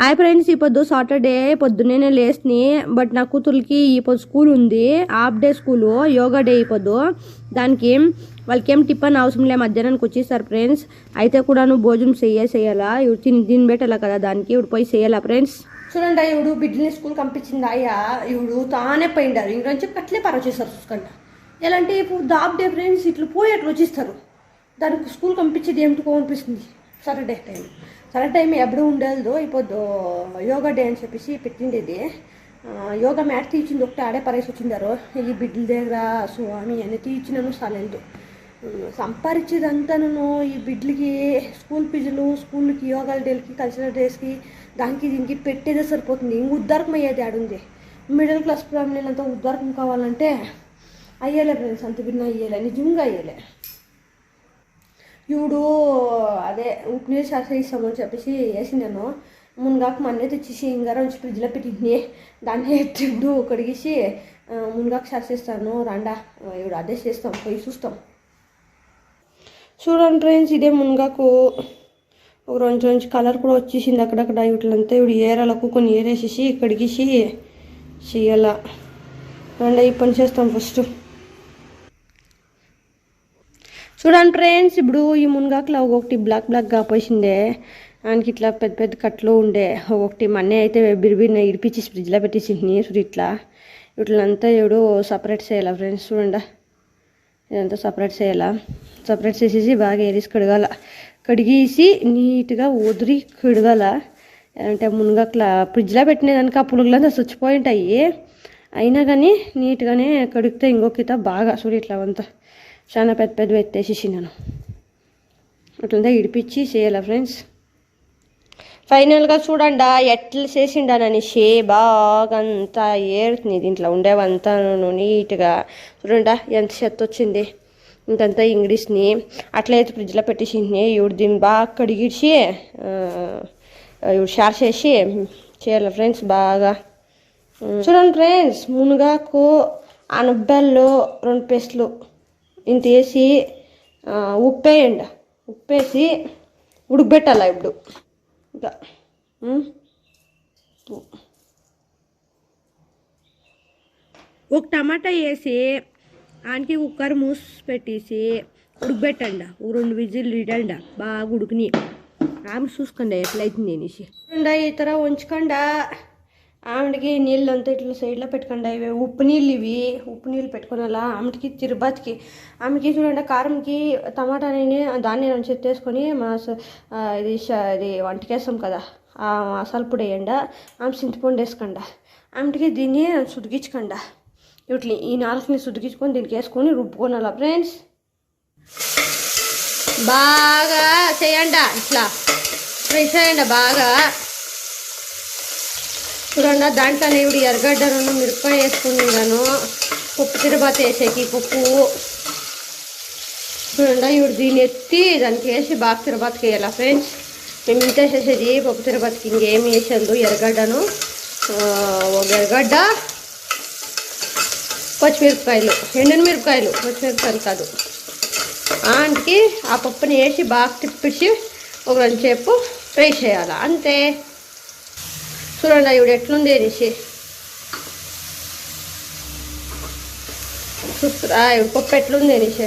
Hi friends ఈ పొద్దు Saturday పొద్దున్నే లేస్ని బట్ నా కూతురికి ఈ పొద్దు స్కూల్ ఉంది. Half day school yoga day ఈ పొద్దు. దానికి వాళ్ళకి ఏం టిఫన్ అవసరం లే మధ్యాహ్నానికి వచ్చేసారు ఫ్రెండ్స్. అయితే కూడా నువ్వు భోజనం చెయ్యే చేయాలా ఇవి తిని తిని పెట్టాలా కదా దానికి? ఇప్పుడు పోయి చేయాలా ఫ్రెండ్స్? చూడండి ఇవిడు బిడ్డని స్కూల్ పంపించింది అయ్యా. ఇవిడు తానే పోయిండారు. ఇంకొంచెం చెప్పి అట్లే పరవ చేస్తారు చూసుకోండి. ఎలా అంటే ఇప్పుడు హాఫ్ డే ఫ్రెండ్స్ ఇట్లా పోయి అట్లా వచ్చేస్తారు. దానికి స్కూల్ పంపించేది ఏమిటికో అనిపిస్తుంది. సాటర్డే టైం సాటర్డే టైం ఎప్పుడు ఉండదు ఇప్పుడు యోగా డే అని చెప్పేసి పెట్టిండేది. ఇది యోగా మ్యాట్ తీయించింది ఒకటి ఆడే పరేసి వచ్చిందారు ఈ బిడ్డల దగ్గర స్వామి అని తీర్చినను సాలేదు సంపాదించేదంతాను ఈ బిడ్డలకి స్కూల్ ఫీజులు స్కూల్కి యోగా డేలకి కల్చరల్ డేస్కి దానికి దీనికి పెట్టేదే సరిపోతుంది. ఇంక ఉద్దారకం అయ్యేది ఆడుంది. మిడిల్ క్లాస్ ఫ్యామిలీలంతా ఉద్దారకం కావాలంటే అయ్యేలే ఫ్రెండ్స్ అంత భిన్న అయ్యేలే నిజంగా అయ్యేలే. ఇవిడు అదే ఉప్పు నీళ్ళు చేస్తామని చెప్పేసి నేను మునగాకు మన్నే తెచ్చేసి ఇంగారం వచ్చి ఫ్రిడ్జ్లో పెట్టింది దాన్ని ఎత్తి ఇప్పుడు కడిగేసి మునగాకు చేస్తాను రండా ఇప్పుడు అదే చేస్తాం పోయి చూస్తాం చూడండి ఫ్రెండ్స్ ఇదే మునగాకు ఒక రెండు రెండు కలర్ కూడా వచ్చేసింది అక్కడక్కడ వీటిలంతా ఇప్పుడు ఏరాలకు కొన్ని ఏరేసేసి కడిగేసి చేయాల రండి ఈ పని చేస్తాం ఫస్ట్ చూడండి ఫ్రెండ్స్ ఇప్పుడు ఈ మునగాకులో ఒక్కొక్కటి బ్లాక్ బ్లాక్గా పోసిందే ఆయనకి ఇట్లా పెద్ద పెద్ద కట్లు ఉండే. ఒక్కొక్కటి మన్నే అయితే బిరిబిరిన ఇడిపించి ఫ్రిడ్జ్లో పెట్టేసింది చూడు ఇట్లా. ఇట్లంతా ఎవడు సపరేట్ చేయాలా ఫ్రెండ్స్ చూడండి. ఇదంతా సపరేట్ చేయాలా. సపరేట్ చేసేసి బాగా ఏరేసి కడగాల. కడిగేసి నీట్గా ఉదిరి కడగాల. అంటే మునగాకుల ఫ్రిడ్జ్లో పెట్టిన దానికి ఆ పులుగులంతా చచ్చిపోయి ఉంటాయి అయినా కానీ నీట్గానే కడిగితే ఇంకొక బాగా చూడు ఇట్లా అంతా చాలా పెద్ద పెద్ద ఎత్తేసేసి నేను అట్లంతా ఇడిపించి చేయాలా ఫ్రెండ్స్ ఫైనల్గా చూడండి ఎట్లా చేసిండాననేసి బాగా అంతా ఏరుతుంది దీంట్లో ఉండేవంతా నీట్గా. చూడండి ఎంత చెత్త వచ్చింది. ఇంకంతా ఇంగ్లీష్ని. అట్లయితే ఫ్రిడ్జ్లో పెట్టేసింది. ఇవి దీన్ని బాగా కడిగిసి ఇవి షార్ చేసి చేయాలి ఫ్రెండ్స్ బాగా. చూడండి ఫ్రెండ్స్ మునగాకు అనబ్బెల్లు రెండు పెస్లు ఇంత వేసి ఆ, ఉప్పేయండి. ఉప్పేసి ఉడకబెట్టాలి ఇప్పుడు. ఇంకా ఒక టమాటా వేసి ఆనికి కుక్కర్ మూసి పెట్టేసి ఉడకబెట్టండి. ఒక రెండు విజిల్ ఇడండి బాగా ఉడుకుని ఆమె చూసుకోండి ఎట్లయితుంది అనేసి. ఈ థర ఉంచకుండా. ఆమెకి నీళ్ళు అంతా ఇట్లా సైడ్లో పెట్టుకోండి ఇవి ఉప్పు నీళ్ళు ఇవి. ఉప్పు నీళ్ళు పెట్టుకోనాలా? ఆమెకి తిరుపతికి. ఆమెకి చూడండి కారంకి టమాటా టమాటాని దాన్ని నుంచి ఎత్తేసుకొని మా స- ఇది ఇది వంటకేస్తాం కదా ఆ మసాలా పొడి వేయండి ఆమె చింతపండు వేసుకోండి. ఆమెకి దీన్ని సుదిగించకండి ఇట్లా ఈ నాలుగుని సుదిగించుకొని దీనికి వేసుకొని రుబ్బుకోనాలా ఫ్రెండ్స్? బాగా చేయండి ఇట్లా. ఫ్రై చేయండి బాగా. చూడండి దాంట్లోనే ఇప్పుడు ఎర్రగడ్డను మిరపకాయ వేసుకున్నాను పప్పు తిరుపతి వేసేకి పప్పు. చూడండి ఇప్పుడు దీన్ని ఎత్తి దానికి వేసి బాగా తిరుపతికి వేయాలి ఫ్రెండ్స్? మేము ఇంత వేసేసేది పప్పు తిరుపతికి ఇంకేమి వేసేది ఎర్రగడ్డను ఒక ఎర్రగడ్డ పచ్చిమిరపకాయలు ఎండిన మిరపకాయలు పచ్చిమిరపకాయలు కాదు. ఆంటికి ఆ పప్పుని వేసి బాగా తిప్పించి ఒక రెండు సేపు ఫ్రై చేయాలి అంతే. చూడండి ఇవిడ ఎట్లుంది అనేసి చూస్తురా ఇవిడ పప్పు ఎట్లుంది అనేసి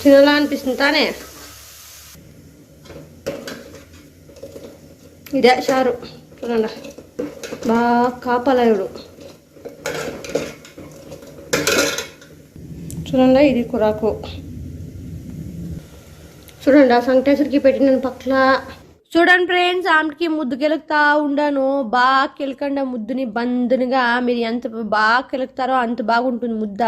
తినలా అనిపిస్తుంది తానే? ఇదే చారు. చూడండి బాగా కాపాలా ఇవిడు చూడండి ఇది కురాకు. చూడండి ఆ సంకటేశ్వరికి పెట్టిన పక్కల చూడండి ఫ్రెండ్స్ ఆమెకి ముద్దు కెలుకుతా ఉండాను. బాగా కెలకండి ముద్దుని బందనుగా మీరు ఎంత బాగా కెలుకుతారో అంత బాగుంటుంది ముద్ద.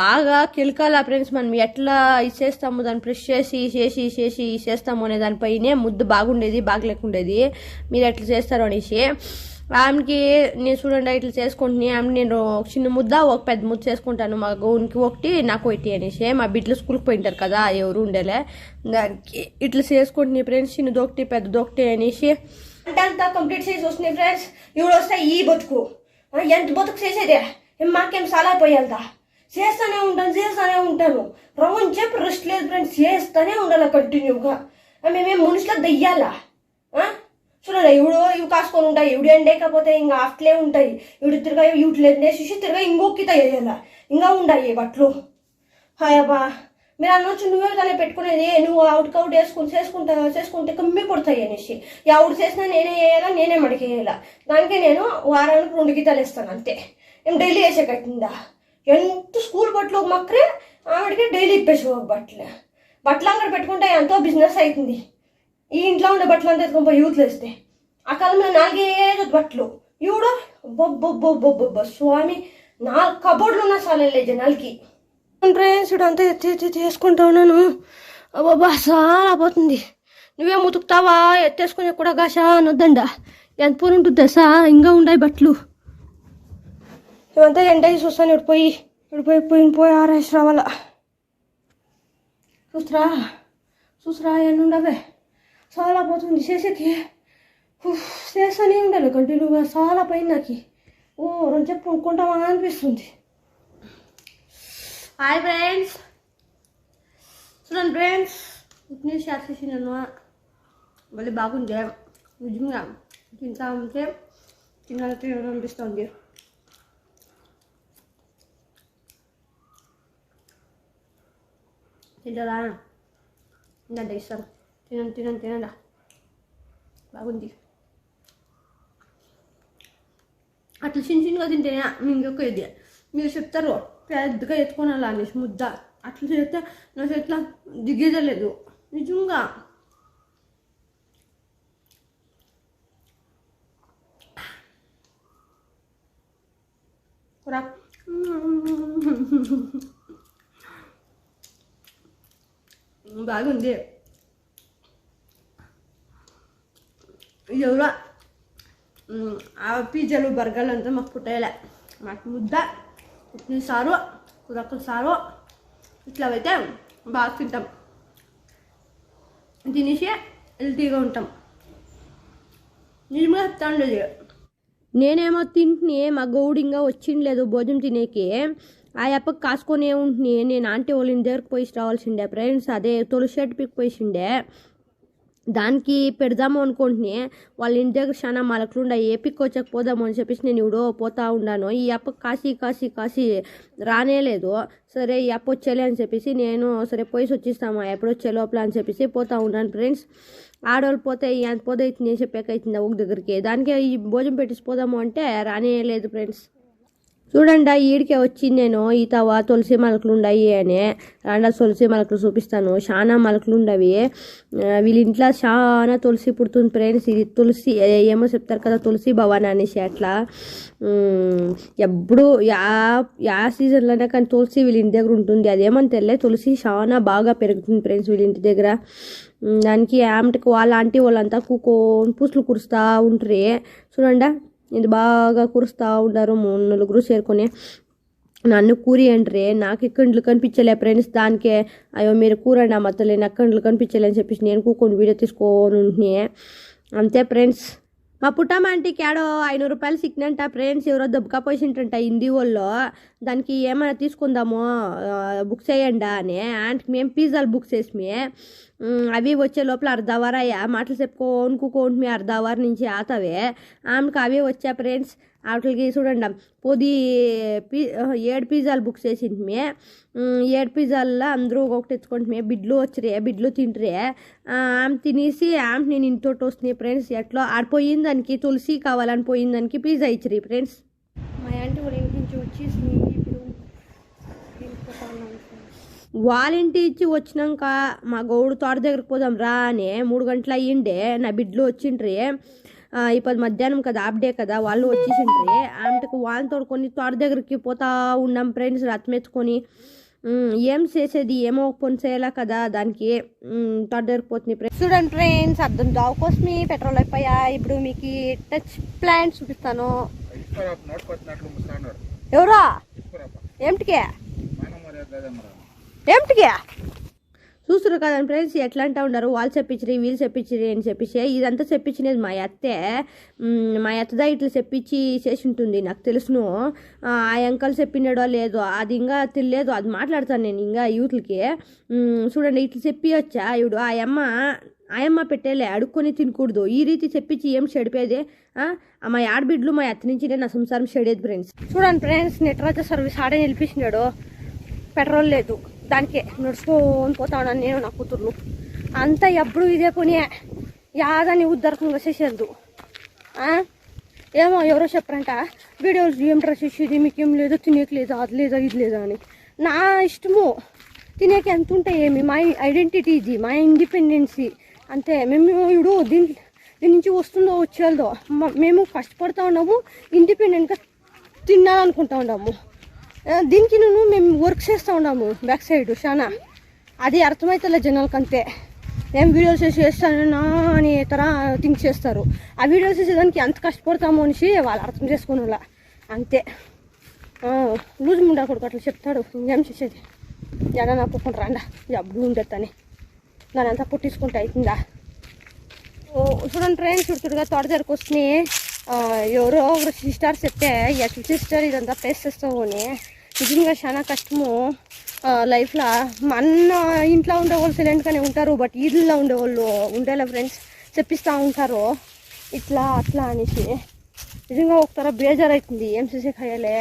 బాగా కెలకాలి ఫ్రెండ్స్ మనం? ఎట్లా ఇచ్చేస్తాము? దాన్ని ప్రెస్ చేసి చేసి చేసి చేస్తాము అనే దానిపైనే ముద్దు బాగుండేది బాగా లేకుండేది మీరు ఎట్లా చేస్తారో అనేసి. ఆమెకి నేను చూడండి ఇట్లా చేసుకుంటుని ఆమె నేను ఒక చిన్న ముద్ద ఒక పెద్ద ముద్ద చేసుకుంటాను. మా గౌన్కి ఒకటి నాకు ఒకటి అనేసి. మా బిడ్డలు స్కూల్కి పోయింటారు కదా ఎవరు ఉండేలే. దానికి ఇట్లా చేసుకుంటుని ఫ్రెండ్స్ చిన్నది ఒకటి పెద్దది ఒకటి అనేసి. అంటే అంతా కంప్లీట్ చేసి వస్తున్నాయి ఫ్రెండ్స్ ఇవి వస్తే ఈ బతుకు. ఎంత బతుకు చేసేదే? మాకేం చాలా చేస్తూనే ఉంటాను చేస్తానే ఉంటాను. రౌండ్ చెప్పి రెస్ట్ లేదు ఫ్రెండ్స్ చేస్తూనే ఉండాలి కంటిన్యూగా మేమే మనుషుల దయ్యాలా? ఆ? చూడండి ఇవిడు ఇవి కాసుకొని ఉంటాయి ఇవిడు ఎండేకపోతే ఇంకా అట్లే ఉంటాయి. ఇవిడు తిరగా ఇవిట్లు ఎండేసి తిరగా ఇంకొక వేయాల ఇంకా ఉండాయి బట్టలు. హాయబ్బా మీరు అనొచ్చు నువ్వే కానీ పెట్టుకునేది నువ్వు అవుట్ అవుట్ వేసుకుని చేసుకుంటా చేసుకుంటే కమ్మి పడతాయి అనేసి. ఎవడు చేసినా నేనే వేయాలా నేనే మడికేయాలా దానికే నేను వారానికి రెండు గీతాలు వేస్తాను అంతే. ఏం డైలీ వేసే కట్టిందా? ఎంత స్కూల్ బట్టలు మక్కరే ఆవిడకి డైలీ ఇప్పేసి బట్టలు. బట్టలు అంగడి పెట్టుకుంటే ఎంతో బిజినెస్ అవుతుంది. ఈ ఇంట్లో ఉండే బట్టలు అంతా ఎత్తుకొని పోయి యూత్లు వేస్తే. ఆ కాలంలో నాలుగేదు బట్టలు. ఈవిడ బొబ్బొబ్బొబ్బొబ్బొబ్బ స్వామి నాలుగు కబోర్డ్లు ఉన్నా చాలే జనాలకి. ఫ్రెండ్స్ అంతా ఎత్తి ఎత్తి చేసుకుంటా ఉన్నాను. అబ్బాబా చాలా పోతుంది. నువ్వేం ఉతుకుతావా? ఎత్తేసుకొని కూడా గాషా అనొద్దండ. ఎంత పూరి ఉంటుంది తెలుసా? ఇంకా ఉన్నాయి బట్టలు. ఇవంతా ఎండ చూస్తాను ఇటు పోయి ఇటు పోయి ఆరేసి రావాలా. చూసరా చూసరా ఎన్నుండవే పోతుంది చేసేకి. చేస్తూనే ఉండాలి కంటిన్యూగా చాలా పైన నాకు. ఓ రెండు చెప్పు కొనుక్కుంటామా అనిపిస్తుంది. హాయ్ ఫ్రెండ్స్ చూడండి ఫ్రెండ్స్ ఉప్నీ షాట్ చేసినాను మళ్ళీ బాగుంది నిజంగా తింటా ఉంటే తినాలి అనిపిస్తుంది? తింటారా? తినండి ఇస్తాను తినండి తినండి తినండి బాగుంది అట్లా చిన్న చిన్నగా తింటేనే ఇంకొక ఇది మీరు చెప్తారు పెద్దగా ఎత్తుకోనాలా అనేసి ముద్ద అట్లా చేస్తే నా చేతిలో దిగేదలేదు నిజంగా కూర బాగుంది ఎవరో ఆ పిజ్జాలు బర్గర్లు అంతా మాకు పుట్టేయలే మాకు ముద్ద ఉప్పు సారు సారు ఇట్లా అయితే బాగా తింటాం తినేసి హెల్తీగా ఉంటాం నిజంగా చెప్తాను లేదు నేనేమో తింటుని మా గౌడింగా వచ్చిండలేదు భోజనం తినేకి ఆ అప్పకి కాసుకొని ఉంటుని నేను ఆంటీ వాళ్ళ ఇంటి దగ్గరికి పోయి రావాల్సిండే ఫ్రెండ్స్ అదే తులసి షర్ట్ పిక్ పోయిసిండే దానికి పెడదాము అనుకుంటుని వాళ్ళ ఇంటి దగ్గర చాలా మలకలు ఉండే పిక్ వచ్చాక పోదాము అని చెప్పేసి నేను ఇవిడో పోతా ఉన్నాను ఈ అప్ప కాశీ కాసి రానే రానేలేదు సరే ఈ అప్ప వచ్చేలే అని చెప్పేసి నేను సరే పోయి వచ్చిస్తాము ఎప్పుడు వచ్చే లోపల అని చెప్పేసి పోతా ఉన్నాను ఫ్రెండ్స్. ఆడవాళ్ళు పోతే ఎంత పోతే చెప్పాక అవుతుంది ఒక దగ్గరికి. దానికి ఈ భోజనం పెట్టేసి పోదాము అంటే రానే లేదు ఫ్రెండ్స్. చూడండి ఈడికే వచ్చి నేను. ఈతవా తులసి మలకలు ఉన్నాయి అని. రాండా తులసి మలకలు చూపిస్తాను. చాలా మలకలు ఉండవి వీళ్ళ ఇంట్లో చాలా తులసి పుడుతుంది ఫ్రెండ్స్. ఇది తులసి ఏమో చెప్తారు కదా తులసి భవన్ అనేసి అట్లా. ఎప్పుడు యా యా సీజన్లోనే కానీ తులసి వీళ్ళ ఇంటి దగ్గర ఉంటుంది. అదేమని తెలియదు తులసి చాలా బాగా పెరుగుతుంది ఫ్రెండ్స్ వీళ్ళ ఇంటి దగ్గర దానికి ఆమెకి వాళ్ళ ఆంటీ వాళ్ళంతా కూకోని పూసలు కురుస్తూ ఉంటారు. చూడండి ఇది బాగా కురుస్తూ ఉంటారు మూడు నలుగురు చేరుకొని. నన్ను కూరి అంటారే నాకు ఇక్కడ్లు కనిపించలే ఫ్రెండ్స్ దానికే. అయ్యో మీరు కూరండి అమ్మ తల్లి నాకు కండ్లు కనిపించలే అని చెప్పేసి నేను కూకొని వీడియో తీసుకొని అంతే ఫ్రెండ్స్. మా పుట్టమ్మ ఆంటీకి ఆడో ఐనూరు రూపాయలు సిగ్నంట ఫ్రెండ్స్ ఎవరో దెబ్బకా పోసింటంట హిందీ వాళ్ళు. దానికి ఏమైనా తీసుకుందాము బుక్ చేయండా అని. ఆంటీకి మేము పిజ్జాలు బుక్ చేసి అవి వచ్చే లోపల అర్ధ అవర్ అయ్యా మాటలు చెప్పుకోని అర్ధ అవర్ నుంచి ఆతవే. ఆమెకు అవే వచ్చా ఫ్రెండ్స్. వాటికి చూడండి. పొది పి ఏడు పిజ్జాలు బుక్ చేసింది మే. ఏడు పిజ్జాల్లో అందరూ ఒక్కొక్కటి తెచ్చుకుంటే బిడ్లు వచ్చిరే బిడ్లు తింటరే ఆమె తినేసి ఆమె నేను ఇంతోటి వస్తున్నాయి ఫ్రెండ్స్. ఎట్లా? ఆడిపోయిన దానికి తులసి కావాలని పోయిన దానికి పిజ్జా ఇచ్చిరి ఫ్రెండ్స్. మా ఆంటీ వాళ్ళ ఇంటి నుంచి వచ్చేసి వాళ్ళ ఇంటి ఇచ్చి వచ్చినాక మా గౌడు తోట దగ్గరికి పోదాం రా అని మూడు గంటలు అయ్యిండే. నా బిడ్డలు వచ్చిండ్రి. ఇప్పుడు మధ్యాహ్నం కదా హాఫ్ డే కదా వాళ్ళు వచ్చేసిండ్రి. ఆమెకు వాళ్ళని తోడుకొని తోట దగ్గరికి పోతా ఉన్నాం ఫ్రెండ్స్ ఉమ్, ఏం చేసేది ఏమో పని చేయాలా కదా దానికి ఉమ్, తోట దగ్గరికి పోతుంది ఫ్రెండ్స్ చూడండి ఫ్రెండ్స్ అర్థం దావు కోసమే పెట్రోల్ అయిపోయా ఇప్పుడు మీకు టచ్ ప్లాంట్ చూపిస్తాను. ఎవరా? ఏమిటికే? ఏమిటికే? చూస్తున్నారు కదండి ఫ్రెండ్స్ ఎట్లా అంటా ఉన్నారు? వాళ్ళు చెప్పించరు వీళ్ళు చెప్పించరు అని చెప్పేసి. ఇదంతా చెప్పించినది మా అత్తే. మా అత్తదా ఇట్లా చెప్పించి చేసి ఉంటుంది. నాకు తెలుసును. ఆ అంకల్ చెప్పినాడో లేదో అది ఇంకా తెలియదు. అది మాట్లాడతాను నేను ఇంకా యూత్లకి. చూడండి ఇట్లా చెప్పి వచ్చా ఇవిడు ఆ అమ్మ ఆయమ్మ పెట్టేలే అడుక్కొని తినకూడదు. ఈ రీతి చెప్పించి ఏం చెడిపేది ఆ? మా ఆడబిడ్లు మా అత్త నుంచి నా సంసారం చెడేది ఫ్రెండ్స్. చూడండి ఫ్రెండ్స్ నెట్రాజ సర్వీస్ ఆడే నిలిపించినాడు పెట్రోల్ లేదు. దానికే నడుచుకొని పోతా ఉన్నాను నేను నా కూతుర్లు. అంతా ఎప్పుడు ఇదే పని. యాదని ఉద్దరకంగా చేసేది ఏమో ఎవరో చెప్పరంట వీడియోస్ ఏం డ్రెస్ చేసేది? మీకేం లేదు? తినేకి లేదా అది లేదా? ఇది లేదా? అని. నా ఇష్టము. తినేకి ఎంత ఉంటాయి ఏమి? మా ఐడెంటిటీ ఇది మా ఇండిపెండెన్సీ అంతే. మేము ఇప్పుడు దీని దీని నుంచి వస్తుందో వచ్చేదో మేము కష్టపడతా ఉన్నాము ఇండిపెండెంట్గా తినాలనుకుంటా ఉన్నాము. దీనికి నేను మేము వర్క్ చేస్తూ ఉన్నాము బ్యాక్ సైడ్ చాలా అది అర్థమవుతుంది జనాలకు అంతే ఏం వీడియోస్ చేసి చేస్తానన్నా అని తర థింక్ చేస్తారు. ఆ వీడియోస్ చేసేదానికి ఎంత కష్టపడతాము అనేసి వాళ్ళు అర్థం చేసుకుని అంతే. లూజ్ ముండకూడదు కొడుకు అట్లా చెప్తాడు ఇంకేం చేసేది? ఎలా నాపుకుంటారు రండా జబ్బు ఉండేత్తని దాని అంతా పుట్టించుకుంటే అవుతుందా ఓ చూడండి ట్రైన్ చుడుతుడుగా తోట దగ్గరకు వస్తున్నాయి. ఎవరో ఒకరు సిస్టర్ చెప్తే ఎట్ సిస్టర్ ఇదంతా ఫేస్ చేస్తావు అని నిజంగా చాలా కష్టము లైఫ్లో మన ఇంట్లో ఉండేవాళ్ళు సైలెంట్గానే ఉంటారు బట్ ఇళ్ళలో ఉండేవాళ్ళు ఉండేలా ఫ్రెండ్స్ చెప్పిస్తూ ఉంటారు ఇట్లా అట్లా అనేసి నిజంగా ఒకసారి బేజారవుతుంది ఏం చేసే ఖయాలే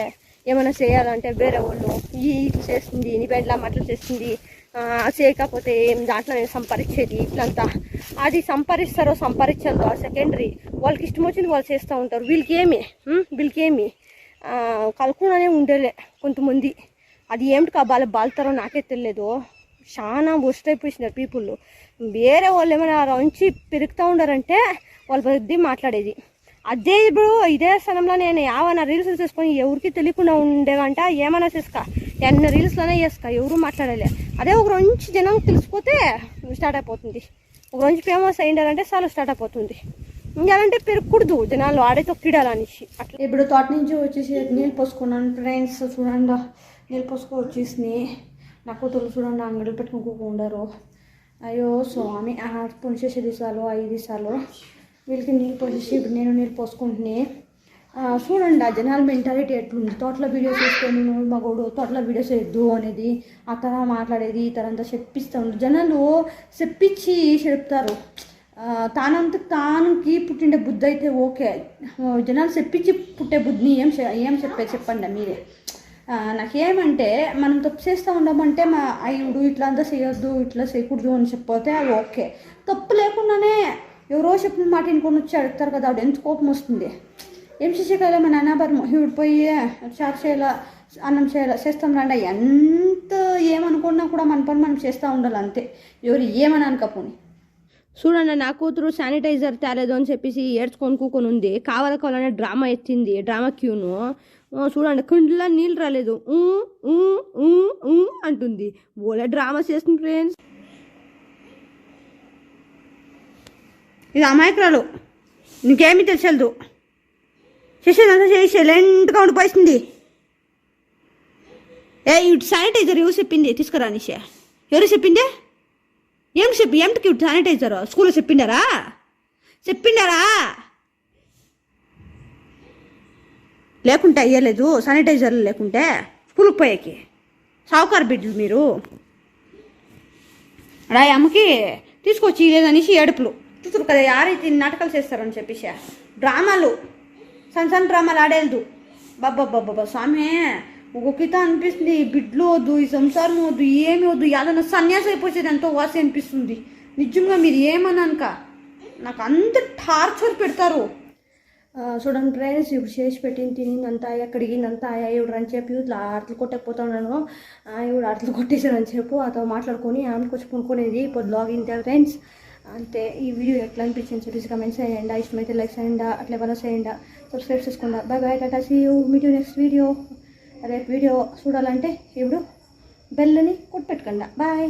ఏమైనా చేయాలంటే వేరే వాళ్ళు ఈ ఇట్లా చేస్తుంది నీ బెడ్లా అట్లా చేస్తుంది చేయకపోతే ఏం దాంట్లో నేను సంపాదించేది ఇట్లంతా అది సంపాదిస్తారో సంపాదించదో సెకండరీ వాళ్ళకి ఇష్టం వచ్చింది వాళ్ళు చేస్తూ ఉంటారు. వీళ్ళకి ఏమి వీళ్ళకి ఏమి కలుకునే ఉండేలే కొంతమంది. అది ఏమిటి వాళ్ళ బాలుతారో నాకే తెలియదు. చాలా వర్స్ట్ అయిపోయినారు పీపుల్ వేరే వాళ్ళు ఏమైనా రంచి పెరుగుతూ ఉండారంటే వాళ్ళ బుద్ధి మాట్లాడేది. అదే ఇప్పుడు ఇదే స్థలంలో నేను ఏమైనా రీల్స్ చేసుకొని ఎవరికి తెలియకుండా ఉండేవంట? ఏమైనా చేసుక ఎన్న రీల్స్లోనే చేసుక ఎవరు మాట్లాడలే. అదే ఒక మంచి జనం తెలిసిపోతే స్టార్ట్ అయిపోతుంది. ఒక మంచి ఫేమస్ అయ్యిండాలంటే చాలా స్టార్ట్ అయిపోతుంది ఇంకేంటే పెరగకూడదు జనాలు ఆడే తొక్కిడాలనేసి అట్లా. ఇప్పుడు తోట నుంచి వచ్చేసి నీళ్ళు పోసుకున్నాను ఫ్రెండ్స్ చూడండి. నీళ్ళు పోసుకో వచ్చేసినాయి నా కూతురు చూడండి అంగడిలో పెట్టుకుని ఉండరు. అయ్యో స్వామి ఆ పులిసేసి దిశాలు ఐదు దిశాలు వీళ్ళకి నీళ్ళు పోసేసి ఇప్పుడు నేను నీళ్ళు పోసుకుంటున్నాయి చూడండి ఆ జనాల మెంటాలిటీ ఎట్లుంది. తోటలో వీడియోస్ వేసుకొని మగోడు తోటలో వీడియోస్ వేయద్దు అనేది ఆ తర మాట్లాడేది ఈ తర అంతా చెప్పిస్తూ. జనాలు చెప్పించి చెప్తారు. తానంత తానుకి పుట్టిండే బుద్ధి అయితే ఓకే. జనాలు చెప్పించి పుట్టే బుద్ధిని ఏం ఏం చెప్పే చెప్పండి మీరే. నాకేమంటే మనం తప్పు చేస్తూ ఉండమంటే మా అయ్యుడు ఇట్లా అంతా చేయొద్దు ఇట్లా చేయకూడదు అని చెప్పితే అది ఓకే. తప్పు లేకుండానే ఎవరో చెప్పిన మాట ఇంకొని వచ్చి అడుగుతారు కదా ఆవిడ ఎంత కోపం వస్తుంది. ఏం చేసేకాలే మా నాన్న బారు ఇవిడు పోయి చారు చేయాల అన్నం చేయాల చేస్తాం రండి. ఎంత ఏమనుకున్నా కూడా మన పని మనం చేస్తూ ఉండాలి అంతే. ఎవరు ఏమని అనకపోని చూడండి నా కూతురు శానిటైజర్ తేలేదు అని చెప్పేసి ఏడ్చుకొని కూకొని ఉంది. కావాల కావాలనే డ్రామా ఎత్తింది డ్రామా క్యూను. చూడండి కుండలో నీళ్ళు రాలేదు. అంటుంది. ఓలే డ్రామా చేస్తుంది ఫ్రెండ్స్. ఇది అమాయకురాలు. నీకేమీ తెలిసదు చేసేదంతా చేసి సైలెంట్గా ఉండిపోయింది ఏ ఇటు శానిటైజర్ ఎవరు చెప్పింది? తీసుకురా నిషే. ఎవరు చెప్పిందే? ఏం చెప్పి ఏమిటికి ఇటు శానిటైజర్? స్కూల్లో చెప్పిండారా? చెప్పిండారా? లేకుంటే అయ్యలేదు శానిటైజర్లు లేకుంటే స్కూల్కి పోయేకి. సావుకారు బిడ్డలు మీరు. రాయి అమ్మకి తీసుకొచ్చి లేదనేసి ఏడుపులు. చూసారు కదా యారైతే నాటకాలు చేస్తారని చెప్పేసి. డ్రామాలు. సన్న సన్న డ్రామాలు ఆడేది. బాబ్బా స్వామి ఒక్కొక్కత అనిపిస్తుంది ఈ బిడ్లు వద్దు ఈ సంసారం వద్దు ఏమి వద్దు ఏదైనా సన్యాసం అయిపోయేది ఎంతో వాసి అనిపిస్తుంది. నిజంగా మీరు ఏమన్నానుక నాకు అంత టార్చర్ పెడతారు. చూడండి ఫ్రెండ్స్ ఇప్పుడు చేసి పెట్టింది తినిందంతా ఎక్కడిగిందంతా ఇప్పుడు అని చెప్పి ఇట్లా అట్లు కొట్టకపోతా ఉన్నాను ఇప్పుడు ఆటలు కొట్టేసారని చెప్పు అతను మాట్లాడుకొని ఆమెకు వచ్చి కొనుక్కునేది ఇప్పుడు లాగిన్ ఫ్రెండ్స్. అంతే ఈ వీడియో ఎట్లా అనిపించింది చెప్పేసి కమెంట్స్ చేయండి. ఇష్టమైతే లైక్ చేయండి అట్లా ఎవరో చేయండి. సబ్స్క్రైబ్ చేసుకుందాం. Bye bye tata see you meet next video రేపు వీడియో చూడాలంటే ఇప్పుడు బెల్లని కొట్టపెట్టుకోండి బాయ్